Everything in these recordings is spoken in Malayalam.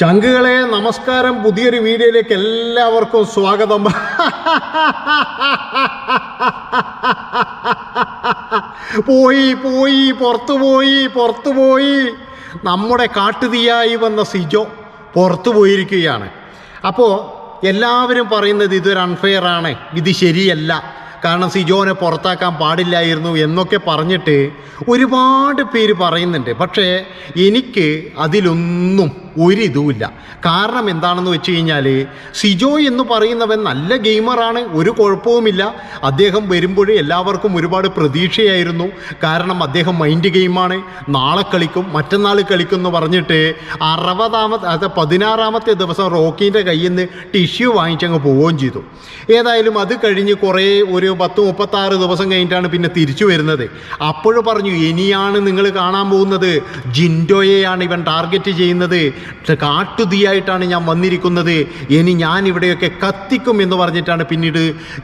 ചങ്കുകളെ നമസ്കാരം പുതിയൊരു വീഡിയോയിലേക്ക് എല്ലാവർക്കും സ്വാഗതം. പോയി പോയി പുറത്തു പോയി പുറത്തു പോയി. നമ്മുടെ കാട്ടുതീയായി വന്ന സിജോ പുറത്തു പോയിരിക്കുകയാണ്. അപ്പോൾ എല്ലാവരും പറയുന്നത് ഇതൊരു അൺഫെയർ ആണ്. ഇത് ശരിയല്ല. കാരണം സിജോനെ പുറത്താക്കാൻ പാടില്ലായിരുന്നു എന്നൊക്കെ പറഞ്ഞിട്ട് ഒരുപാട് പേര് പറയുന്നുണ്ട്. പക്ഷേ എനിക്ക് അതിലൊന്നും ഒരിതുമില്ല കാരണം എന്താണെന്ന് വെച്ച് കഴിഞ്ഞാൽ സിജോ എന്ന് പറയുന്നവൻ നല്ല ഗെയിമറാണ് ഒരു കുഴപ്പവുമില്ല. അദ്ദേഹം വരുമ്പോഴേ എല്ലാവർക്കും ഒരുപാട് പ്രതീക്ഷയായിരുന്നു. കാരണം അദ്ദേഹം മൈൻഡ് ഗെയിമാണ് നാളെ കളിക്കും മറ്റന്നാൾ കളിക്കും എന്ന് പറഞ്ഞിട്ട് അറുപതാമത്തെ അത് പതിനാറാമത്തെ ദിവസം റോക്കീന്റെ കയ്യിൽ നിന്ന് ടിഷ്യൂ വാങ്ങിച്ചങ്ങ് പോവുകയും ചെയ്തു. ഏതായാലും അത് കഴിഞ്ഞ് കുറേ ഒരു പത്ത് മുപ്പത്താറ് ദിവസം കഴിഞ്ഞിട്ടാണ് പിന്നെ തിരിച്ചു വരുന്നത്. അപ്പോഴും പറഞ്ഞു ഇനിയാണ് നിങ്ങൾ കാണാൻ പോകുന്നത്. ജിൻഡോയെയാണ് ഇവൻ ടാർഗറ്റ് ചെയ്യുന്നത്. കാട്ടുതീയായിട്ടാണ് ഞാൻ വന്നിരിക്കുന്നത്. ഇനി ഞാൻ ഇവിടെയൊക്കെ കത്തിക്കും എന്ന് പറഞ്ഞിട്ടാണ് പിന്നീട്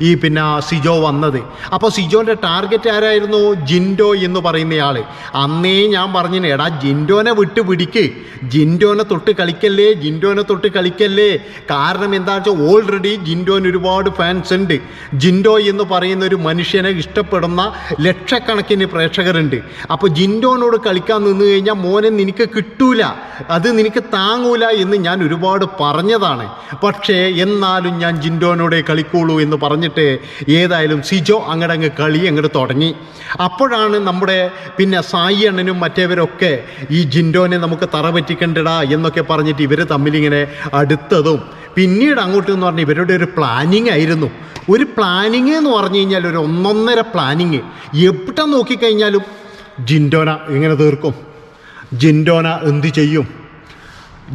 ഈ പിന്നെ സിജോ വന്നത്. അപ്പോൾ സിജോന്റെ ടാർഗറ്റ് ആരായിരുന്നു? ജിൻഡോ എന്ന് പറയുന്നയാൾ അന്നേ ഞാൻ പറഞ്ഞിന് എടാ ജിൻഡോനെ വിട്ട് പിടിക്ക് ജിൻഡോനെ തൊട്ട് കളിക്കല്ലേ? ജിൻഡോനെ തൊട്ട് കളിക്കല്ലേ? കാരണം എന്താ വെച്ചാൽ ഓൾറെഡി ജിൻഡോന് ഒരുപാട് ഫാൻസ് ഉണ്ട്. ജിൻഡോ എന്ന് പറയുന്ന ഒരു മനുഷ്യനെ ഇഷ്ടപ്പെടുന്ന ലക്ഷക്കണക്കിന് പ്രേക്ഷകരുണ്ട്. അപ്പോൾ ജിൻഡോനോട് കളിക്കാൻ നിന്ന് കഴിഞ്ഞാൽ മോനെ നിനക്ക് കിട്ടൂല. അത് നിനക്ക് താങ്ങൂല എന്ന് ഞാൻ ഒരുപാട് പറഞ്ഞതാണ്. പക്ഷേ എന്നാലും ഞാൻ ജിൻഡോനോടെ കളിക്കുള്ളൂ എന്ന് പറഞ്ഞിട്ട് ഏതായാലും സിജോ അങ്ങടെ അങ്ങ് കളി അങ്ങോട്ട് തുടങ്ങി. അപ്പോഴാണ് നമ്മുടെ പിന്നെ സായി അണ്ണനും മറ്റേവരൊക്കെ ഈ ജിൻഡോനെ നമുക്ക് തറ പറ്റിക്കണ്ടടാ എന്നൊക്കെ പറഞ്ഞിട്ട് ഇവർ തമ്മിലിങ്ങനെ അടുത്തതും. പിന്നീട് അങ്ങോട്ട് എന്ന് പറഞ്ഞാൽ ഇവരുടെ ഒരു പ്ലാനിങ് ആയിരുന്നു. ഒരു പ്ലാനിങ് എന്ന് പറഞ്ഞു കഴിഞ്ഞാൽ ഒരു ഒന്നൊന്നര പ്ലാനിങ് എവിടെ നോക്കിക്കഴിഞ്ഞാലും ജിൻഡോന എങ്ങനെ തീർക്കും? ജിൻഡോന എന്ത് ചെയ്യും?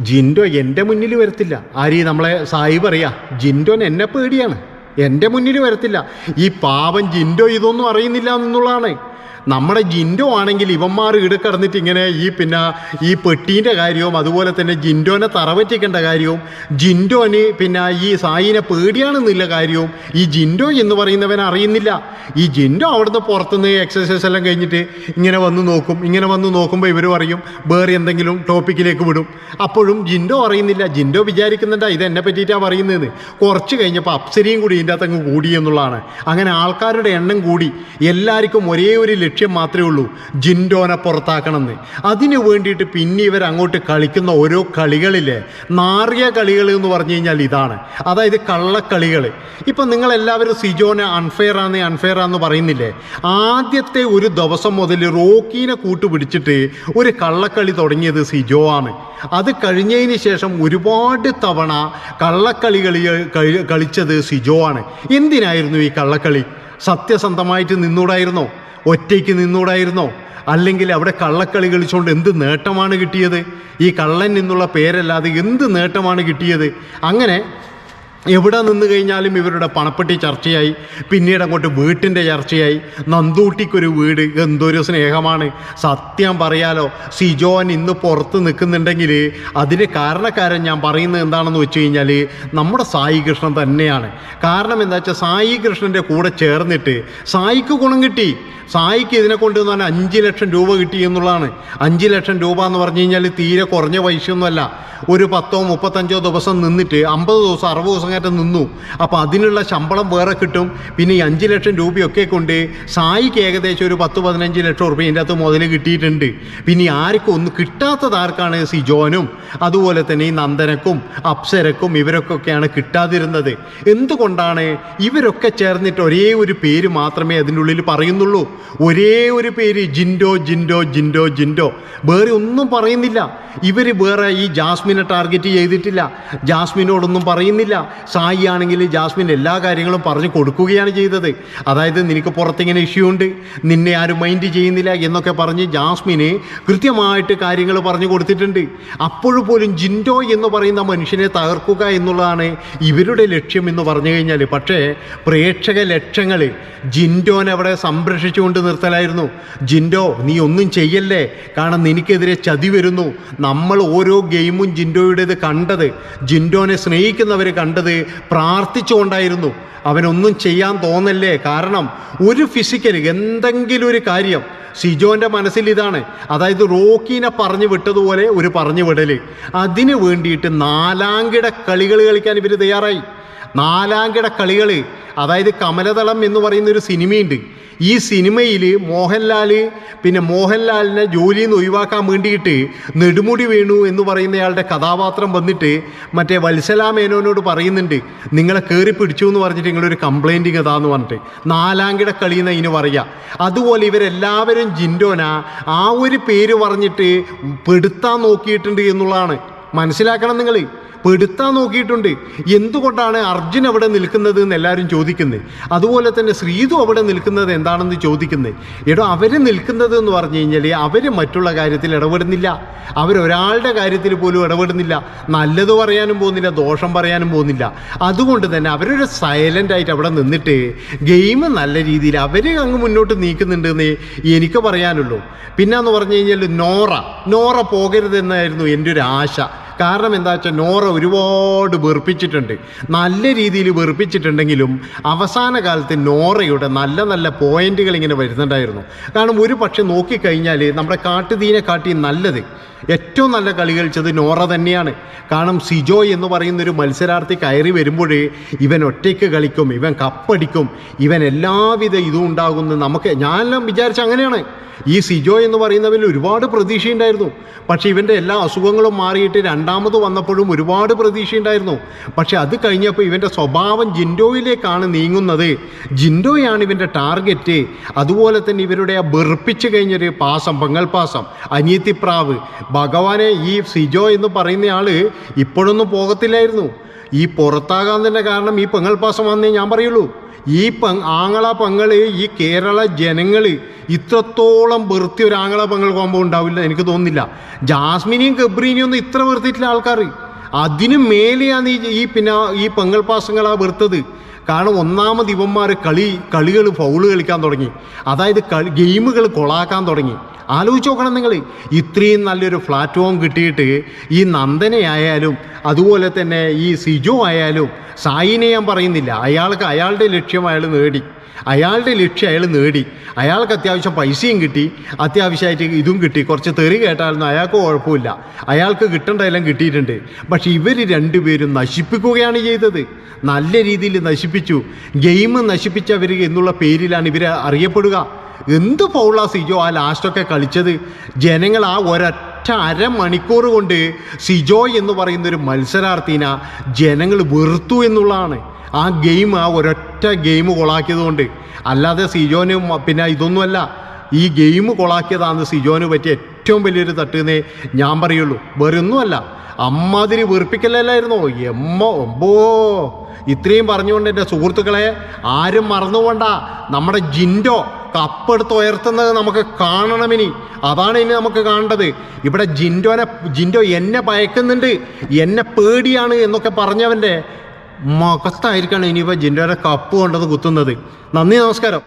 ജിൻഡോ എന്റെ മുന്നിൽ വരത്തില്ല. ആരീ നമ്മളെ സായി പറയാ? ജിൻഡോൻ എന്നെ പേടിയാണ്. എന്റെ മുന്നിൽ വരത്തില്ല. ഈ പാവം ജിൻഡോ ഇതൊന്നും അറിയുന്നില്ല എന്നുള്ളതാണ്. നമ്മുടെ ജിൻഡോ ആണെങ്കിൽ ഇവന്മാർ ഇവിടെ കടന്നിട്ട് ഇങ്ങനെ ഈ പിന്നെ ഈ പെട്ടീന്റെ കാര്യവും അതുപോലെ തന്നെ ജിൻഡോനെ തറവറ്റിക്കേണ്ട കാര്യവും ജിൻഡോന് പിന്നെ ഈ സായിനെ പേടിയാണെന്നില്ല കാര്യവും ഈ ജിൻഡോ എന്ന് പറയുന്നവൻ അറിയുന്നില്ല. ഈ ജിൻഡോ അവിടുന്ന് പുറത്തുനിന്ന് എക്സസൈസ് എല്ലാം കഴിഞ്ഞിട്ട് ഇങ്ങനെ വന്ന് നോക്കും ഇങ്ങനെ വന്ന് നോക്കുമ്പോൾ ഇവർ പറയും വേറെ എന്തെങ്കിലും ടോപ്പിക്കിലേക്ക് വിടും. അപ്പോഴും ജിൻഡോ അറിയുന്നില്ല. ജിൻഡോ വിചാരിക്കുന്നുണ്ടാ ഇത് എന്നെ പറ്റിയിട്ടാണ് പറയുന്നത് കുറച്ച് കഴിഞ്ഞപ്പോൾ അപ്സരിയും കൂടി ഇതിന്റെ അകത്തങ്ങ് കൂടി എന്നുള്ളതാണ്. അങ്ങനെ ആൾക്കാരുടെ എണ്ണം കൂടി എല്ലാവർക്കും ഒരേ ഒരു ലക്ഷ്യം മാത്രമേ ഉള്ളൂ ജിൻഡോനെ പുറത്താക്കണമെന്ന്. അതിനു വേണ്ടിയിട്ട് പിന്നെ ഇവർ അങ്ങോട്ട് കളിക്കുന്ന ഓരോ കളികളിലെ നാറിയ കളികൾ എന്ന് പറഞ്ഞു കഴിഞ്ഞാൽ ഇതാണ്. അതായത് കള്ളക്കളികൾ ഇപ്പം നിങ്ങളെല്ലാവരും സിജോനെ അൺഫെയർ ആണ് അൺഫെയർ ആണെന്ന് പറയുന്നില്ലേ? ആദ്യത്തെ ഒരു ദിവസം മുതൽ റോക്കീനെ കൂട്ടുപിടിച്ചിട്ട് ഒരു കള്ളക്കളി തുടങ്ങിയത് സിജോ ആണ്. അത് കഴിഞ്ഞതിന് ശേഷം ഒരുപാട് തവണ കള്ളക്കളി കളി- കളിച്ചത് സിജോ ആണ് എന്തിനായിരുന്നു ഈ കള്ളക്കളി? സത്യസന്ധമായിട്ട് നിന്നൂടായിരുന്നോ? ഒറ്റയ്ക്ക് നിന്നൂടായിരുന്നോ? അല്ലെങ്കിൽ അവിടെ കള്ളക്കളി കളിച്ചുകൊണ്ട് എന്ത് നേട്ടമാണ് കിട്ടിയത്? ഈ കള്ളൻ എന്നുള്ള പേരല്ലാതെ എന്ത് നേട്ടമാണ് കിട്ടിയത്? അങ്ങനെ എവിടെ നിന്ന് കഴിഞ്ഞാലും ഇവരുടെ പണപ്പെട്ടി ചർച്ചയായി. പിന്നീട് അങ്ങോട്ട് വീട്ടിന്റെ ചർച്ചയായി. നന്തൂട്ടിക്കൊരു വീട് എന്തൊരു സ്നേഹമാണ്. സത്യം പറയാലോ സിജോൻ ഇന്ന് പുറത്ത് നിൽക്കുന്നുണ്ടെങ്കിൽ അതിന് കാരണക്കാരൻ ഞാൻ പറയുന്നത് എന്താണെന്ന് വെച്ച് കഴിഞ്ഞാൽ നമ്മുടെ സായി കൃഷ്ണൻ തന്നെയാണ്. കാരണം എന്താ വെച്ചാൽ സായി കൃഷ്ണന്റെ കൂടെ ചേർന്നിട്ട് സായിക്ക് ഗുണം കിട്ടി. സായിക്ക് ഇതിനെ കൊണ്ട് എന്ന് പറഞ്ഞാൽ അഞ്ച് ലക്ഷം രൂപ കിട്ടി എന്നുള്ളതാണ്. അഞ്ച് ലക്ഷം രൂപ എന്ന് പറഞ്ഞു കഴിഞ്ഞാൽ തീരെ കുറഞ്ഞ പൈസയൊന്നുമല്ല. ഒരു പത്തോ മുപ്പത്തഞ്ചോ ദിവസം നിന്നിട്ട് അമ്പത് ദിവസം അറുപത് ദിവസം കയറ്റം നിന്നു. അപ്പോൾ അതിനുള്ള ശമ്പളം വേറെ കിട്ടും. പിന്നെ ഈ അഞ്ച് ലക്ഷം രൂപയൊക്കെ കൊണ്ട് സായിക്ക് ഏകദേശം ഒരു പത്ത് പതിനഞ്ച് ലക്ഷം റുപ്യ ഇതിന്റെ അകത്ത് മുതൽ കിട്ടിയിട്ടുണ്ട്. പിന്നെ ആർക്കും ഒന്നും കിട്ടാത്തത് ആർക്കാണ് സിജോനും അതുപോലെ തന്നെ ഈ നന്ദനക്കും അപ്സരക്കും ഇവരൊക്കെയാണ് കിട്ടാതിരുന്നത്. എന്തുകൊണ്ടാണ് ഇവരൊക്കെ ചേർന്നിട്ട് ഒരേ ഒരു പേര് മാത്രമേ അതിനുള്ളിൽ പറയുന്നുള്ളൂ? ഒരേ ഒരു പേര് ജിൻഡോ ജിൻഡോ ജിൻഡോ ജിൻഡോ. വേറെ ഒന്നും പറയുന്നില്ല. ഇവർ വേറെ ഈ ജാസ്മിനെ ടാർഗറ്റ് ചെയ്തിട്ടില്ല. ജാസ്മിനോടൊന്നും പറയുന്നില്ല. സായി ആണെങ്കിൽ ജാസ്മിൻ എല്ലാ കാര്യങ്ങളും പറഞ്ഞു കൊടുക്കുകയാണ് ചെയ്തത്. അതായത് നിനക്ക് പുറത്തിങ്ങനെ ഇഷ്യൂ ഉണ്ട്. നിന്നെ ആരും മൈൻഡ് ചെയ്യുന്നില്ല എന്നൊക്കെ പറഞ്ഞ് ജാസ്മിന് കൃത്യമായിട്ട് കാര്യങ്ങൾ പറഞ്ഞു കൊടുത്തിട്ടുണ്ട്. അപ്പോഴും പോലും ജിൻഡോ എന്ന് പറയുന്ന മനുഷ്യനെ തകർക്കുക എന്നുള്ളതാണ് ഇവരുടെ ലക്ഷ്യം എന്ന് പറഞ്ഞു കഴിഞ്ഞാൽ പക്ഷേ പ്രേക്ഷക ലക്ഷങ്ങൾ ജിൻഡോനെ അവിടെ സംരക്ഷിച്ചുകൊണ്ട് നിർത്തലായിരുന്നു. ജിൻഡോ നീ ഒന്നും ചെയ്യല്ലേ? കാരണം നിനക്കെതിരെ ചതി വരുന്നു. നമ്മൾ ഓരോ ഗെയിമും ജിൻഡോയുടേത് കണ്ടത്. ജിൻഡോനെ സ്നേഹിക്കുന്നവർ കണ്ടത് പ്രാർത്ഥിച്ചുകൊണ്ടായിരുന്നു. അവനൊന്നും ചെയ്യാൻ തോന്നല്ലേ? കാരണം ഒരു ഫിസിക്കൽ എന്തെങ്കിലും ഒരു കാര്യം സിജോന്റെ മനസ്സിൽ ഇതാണ്. അതായത് റോക്കീനെ പറഞ്ഞു വിട്ടതുപോലെ ഒരു പറഞ്ഞു വിടൽ അതിന് വേണ്ടിയിട്ട് നാലാംകിട കളികൾ കളിക്കാൻ ഇവർ തയ്യാറായി. നാലാംകിട കളികൾ അതായത് കമലതളം എന്ന് പറയുന്ന ഒരു സിനിമയുണ്ട്. ഈ സിനിമയിൽ മോഹൻലാൽ പിന്നെ മോഹൻലാലിനെ ജോലിയിൽ നിന്ന് ഒഴിവാക്കാൻ വേണ്ടിയിട്ട് നെടുമുടി വേണു എന്ന് പറയുന്നയാളുടെ കഥാപാത്രം വന്നിട്ട് മറ്റേ വത്സല മേനോനോട് പറയുന്നുണ്ട് നിങ്ങളെ കയറി പിടിച്ചു എന്ന് പറഞ്ഞിട്ട് നിങ്ങളൊരു കംപ്ലൈന്റിങ് അതാന്ന് പറഞ്ഞിട്ട്. നാലാങ്കിട കളി എന്ന് അതിന് പറയുക അതുപോലെ ഇവരെല്ലാവരും ജിൻഡോന ആ ഒരു പേര് പറഞ്ഞിട്ട് പെടുത്താൻ നോക്കിയിട്ടുണ്ട് എന്നുള്ളതാണ്. മനസ്സിലാക്കണം നിങ്ങൾ പെടുത്താൻ നോക്കിയിട്ടുണ്ട്. എന്തുകൊണ്ടാണ് അർജുൻ അവിടെ നിൽക്കുന്നത് എന്ന് എല്ലാവരും ചോദിക്കുന്നത് അതുപോലെ തന്നെ ശ്രീതു അവിടെ നിൽക്കുന്നത് എന്താണെന്ന് ചോദിക്കുന്നത് എടോ അവർ നിൽക്കുന്നത് എന്ന് പറഞ്ഞു കഴിഞ്ഞാൽ അവർ മറ്റുള്ള കാര്യത്തിൽ ഇടപെടുന്നില്ല. അവരൊരാളുടെ കാര്യത്തിൽ പോലും ഇടപെടുന്നില്ല. നല്ലത് പറയാനും പോകുന്നില്ല ദോഷം പറയാനും പോകുന്നില്ല. അതുകൊണ്ട് തന്നെ അവരൊരു സൈലന്റ് ആയിട്ട് അവിടെ നിന്നിട്ട് ഗെയിം നല്ല രീതിയിൽ അവർ അങ്ങ് മുന്നോട്ട് നീക്കുന്നുണ്ടെന്ന് എനിക്ക് പറയാനുള്ളൂ. പിന്നെ എന്ന് പറഞ്ഞു കഴിഞ്ഞാൽ നോറ. നോറ പോകരുതെന്നായിരുന്നു എന്റെ ഒരു ആശ. കാരണം എന്താ വെച്ചാൽ നോറ ഒരുപാട് വെറുപ്പിച്ചിട്ടുണ്ട്. നല്ല രീതിയിൽ വെറുപ്പിച്ചിട്ടുണ്ടെങ്കിലും അവസാന കാലത്ത് നോറയുടെ നല്ല നല്ല പോയിന്റുകൾ ഇങ്ങനെ വരുന്നുണ്ടായിരുന്നു. കാരണം ഒരു പക്ഷെ നോക്കിക്കഴിഞ്ഞാൽ നമ്മുടെ കാട്ടുതീനെ കാട്ടി നല്ലത്. ഏറ്റവും നല്ല കളി കളിച്ചത് നോറ തന്നെയാണ്. കാരണം സിജോ എന്ന് പറയുന്നൊരു മത്സരാർത്ഥി കയറി വരുമ്പോൾ ഇവൻ ഒറ്റയ്ക്ക് കളിക്കും ഇവൻ കപ്പടിക്കും ഇവൻ എല്ലാവിധ ഇതും ഉണ്ടാകുന്നു നമുക്ക് ഞാനെല്ലാം വിചാരിച്ച അങ്ങനെയാണ്. ഈ സിജോ എന്ന് പറയുന്നവരിൽ ഒരുപാട് പ്രതീക്ഷയുണ്ടായിരുന്നു. പക്ഷേ ഇവന്റെ എല്ലാ അസുഖങ്ങളും മാറിയിട്ട് രണ്ടാമത് വന്നപ്പോഴും ഒരുപാട് പ്രതീക്ഷയുണ്ടായിരുന്നു. പക്ഷേ അത് കഴിഞ്ഞപ്പോൾ ഇവന്റെ സ്വഭാവം ജിൻഡോയിലേക്കാണ് നീങ്ങുന്നത്. ജിൻഡോയാണ് ഇവന്റെ ടാർഗറ്റ്. അതുപോലെ തന്നെ ഇവരുടെ ആ ബെറുപ്പിച്ച് കഴിഞ്ഞൊരു പാസം പങ്കൽപാസം അനിയത്തിപ്രാവ്. ഭഗവാനെ ഈ സിജോ എന്ന് പറയുന്ന ആൾ ഇപ്പോഴൊന്നും പോകത്തില്ലായിരുന്നു. ഈ പുറത്താകാൻ തന്നെ കാരണം ഈ പെങ്ങൽപാസം വന്നേ ഞാൻ പറയുള്ളൂ. ഈ പ ആങ്ങള പങ്ങൾ ഈ കേരള ജനങ്ങൾ ഇത്രത്തോളം വെറുത്തി ഒരു ആങ്ങള പങ്ങൾ കോമ്പോ ഉണ്ടാവില്ല എനിക്ക് തോന്നുന്നില്ല. ജാസ്മിനെയും ഗബ്രീനെയും ഒന്നും ഇത്ര വെറുത്തിട്ടില്ല ആൾക്കാർ അതിനു മേലെയാണ് ഈ ഈ പിന്നെ ഈ പെങ്ങൾ പാസങ്ങളാ വെറുത്തത്. കാരണം ഒന്നാമത് ഇവന്മാർ കളി കളികൾ ഫൗൾ കളിക്കാൻ തുടങ്ങി. അതായത് കളി ഗെയിമുകൾ കൊളാക്കാൻ തുടങ്ങി. ആലോചിച്ച് നോക്കണം നിങ്ങൾ ഇത്രയും നല്ലൊരു പ്ലാറ്റ്ഫോം കിട്ടിയിട്ട് ഈ നന്ദനയായാലും അതുപോലെ തന്നെ ഈ സിജു ആയാലും സായിനെ ഞാൻ പറയുന്നില്ല. അയാൾക്ക് അയാളുടെ ലക്ഷ്യം അയാൾ നേടി. അയാളുടെ ലക്ഷ്യം അയാൾ നേടി. അയാൾക്ക് അത്യാവശ്യം പൈസയും കിട്ടി. അത്യാവശ്യമായിട്ട് ഇതും കിട്ടി. കുറച്ച് തെറി കേട്ടാലൊന്നും അയാൾക്ക് കുഴപ്പമില്ല. അയാൾക്ക് കിട്ടേണ്ടതെല്ലാം കിട്ടിയിട്ടുണ്ട്. പക്ഷേ ഇവർ രണ്ടുപേരും നശിപ്പിക്കുകയാണ് ചെയ്തത്. നല്ല രീതിയിൽ നശിപ്പിച്ചു. ഗെയിം നശിപ്പിച്ചവർ എന്നുള്ള പേരിലാണ് ഇവർ അറിയപ്പെടുക. എന്ത് ഫൗളാ സിജോ ആ ലാസ്റ്റൊക്കെ കളിച്ചത്? ജനങ്ങൾ ആ ഒരൊറ്റ അരമണിക്കൂർ കൊണ്ട് സിജോ എന്ന് പറയുന്ന ഒരു മത്സരാർത്ഥിന ജനങ്ങൾ വെറുത്തു എന്നുള്ളതാണ്. ആ ഗെയിം ആ ഒരൊറ്റ ഗെയിം കൊളാക്കിയത് കൊണ്ട്. അല്ലാതെ സിജോന് പിന്നെ ഇതൊന്നുമല്ല. ഈ ഗെയിം കൊളാക്കിയതാണ് സിജോന് പറ്റിയ ഏറ്റവും വലിയൊരു തട്ടുന്നേ ഞാൻ പറയുള്ളൂ. വേറെ ഒന്നുമല്ല അമ്മാതിരി വീർപ്പിക്കലല്ലായിരുന്നോ എമ്മോ ഒമ്പോ ഇത്രയും പറഞ്ഞുകൊണ്ട് എന്റെ സുഹൃത്തുക്കളെ ആരും മറന്നുകൊണ്ട നമ്മുടെ ജിൻഡോ കപ്പെടുത്ത് ഉയർത്തുന്നത് നമുക്ക് കാണണമിനി. അതാണ് ഇനി നമുക്ക് കാണേണ്ടത്. ഇവിടെ ജിൻഡോനെ ജിൻഡോ എന്നെ ഭയക്കുന്നുണ്ട്. എന്നെ പേടിയാണ് എന്നൊക്കെ പറഞ്ഞവന്റെ മുഖത്തായിരിക്കണം ഇനിയിപ്പോൾ ജിൻഡോനെ കപ്പ് കൊണ്ടത് കുത്തുന്നത്. നന്ദി നമസ്കാരം.